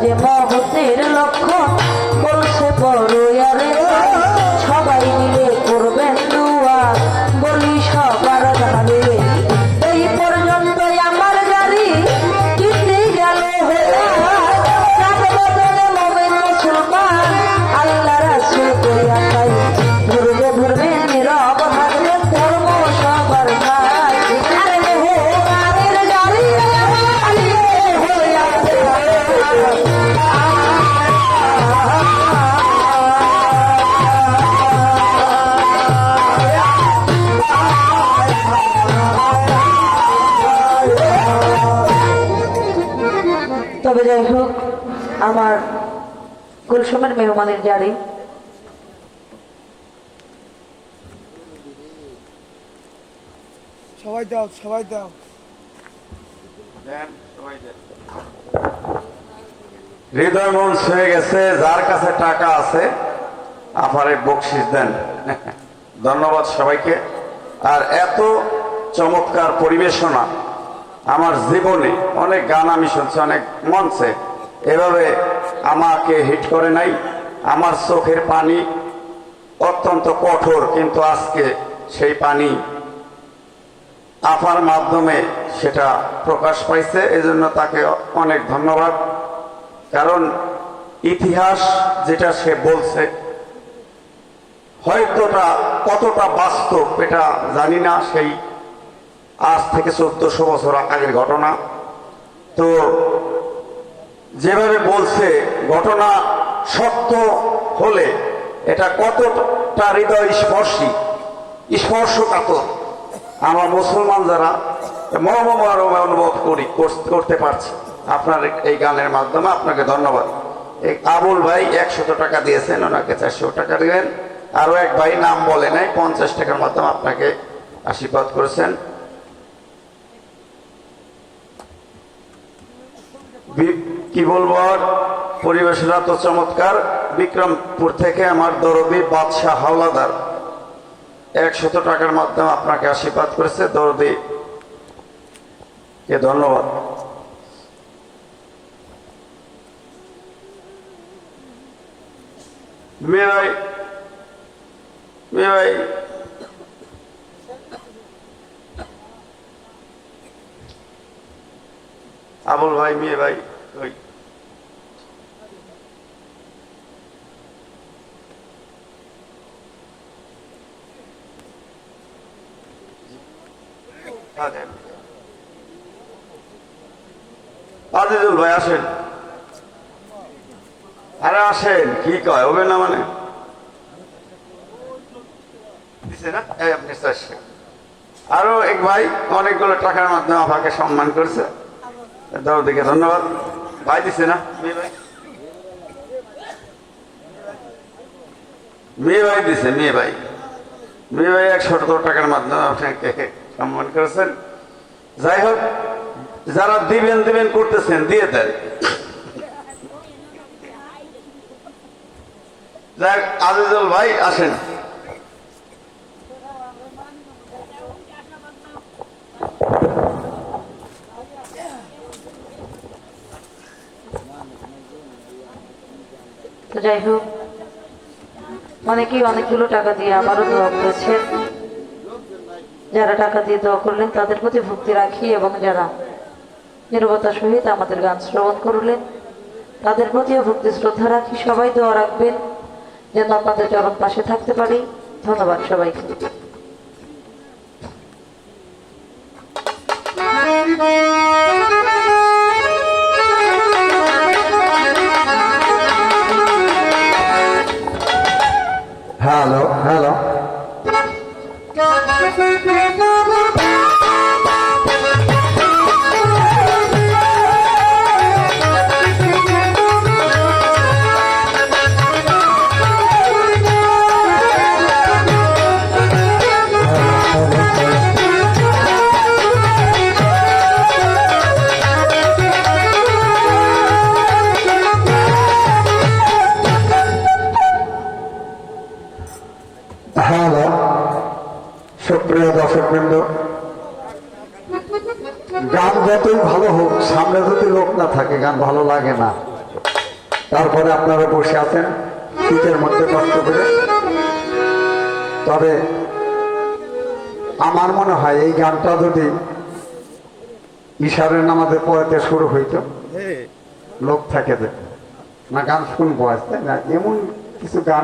যে মহতের লক্ষণ বলছে বড় আমার গুলশমের মেহমানের জারি সবাই দাও সবাই দাও। হৃদয় মন ছুঁয়ে গেছে যার কাছে টাকা আছে আফারে বকশিস দেন। ধন্যবাদ সবাইকে। আর এত চমৎকার পরিবেশনা আমার জীবনে অনেক গান আমি শুনছি অনেক মঞ্চে। এভাবে আমাকে হিট করে নাই। আমার চোখের পানি অত্যন্ত কঠোর, কিন্তু আজকে সেই পানি আফার মাধ্যমে সেটা প্রকাশ পাইছে। এজন্য তাকে অনেক ধন্যবাদ। কারণ ইতিহাস যেটা সে বলছে, হয়তোটা কতটা বাস্তব এটা জানি না। সেই আজ থেকে চোদ্দশো বছর আগের ঘটনা। তো যেভাবে বলছে, ঘটনা সত্য হলে এটা কতটা হৃদয় স্পর্শী? স্পর্শকাতর। আমার মুসলমান যারা মর্মমর্ম অনুভব করি কর- করতে পারছি। আপনার এই গানের মাধ্যমে আপনাকে ধন্যবাদ। এই আবুল ভাই একশত টাকা দিয়েছেন, ওনাকে চারশো টাকা দিলেন। আরও এক ভাই নাম বলে নাই, পঞ্চাশ টাকার মাধ্যমে আপনাকে আশীর্বাদ করেছেন। বি- কি বলব আর? পরিবেশটা তো চমৎকার। বিক্রমপুর থেকে আমার দরদি বাদশাহ হাওলাদার। একশত টাকার মাধ্যমে আপনাকে আশীর্বাদ করেছে দরদি কে ধন্যবাদ। ভাই ভাই। আবুল ভাই, মেয়ে ভাই ওই ভাই, আসেন। আরে আসেন, কি কয়? হবে না মানে? আরও এক ভাই অনেকগুলো টাকার মাধ্যমে আমাকে সম্মান করছে। দাও ধন্যবাদ। ভাই দিছে না? মেয়ে ভাই। মেয়ে ভাই দিছে, মেয়ে ভাই। মেয়ে ভাই একশো টাকার মাধ্যমে আপনাকে সম্মান করেছেন। যাই হোক, যারা দিবেন দিবেন করতেছেন, দিয়ে দেন। আজিজুল ভাই, আসেন। যাই হোক, অনেকেই অনেকগুলো টাকা দিয়ে আবারও দোয়া করেছেন যারা টাকা দিয়ে দোয়া করলেন, তাদের প্রতি ভক্তি রাখি এবং যারা নিরবতার সহিত আমাদের গান শ্রবণ করলেন, তাদের প্রতিও ভক্তি শ্রদ্ধা রাখি। সবাই দোয়া রাখবেন, যেন আপনাদের চরণ পাশে থাকতে পারি। ধন্যবাদ সবাইকে। গান যতই ভালো হোক সামনে যদি লোক না থাকে গান ভালো লাগে না। তারপরে আপনারা বসে আছেন শীতের মধ্যে কষ্ট করে। তবে আমার মনে হয় এই গানটা যদি ঈশারের নামাজে পড়াতে শুরু হইতো লোক থাকে যে না গান শুনব আসতে না? এমন কিছু গান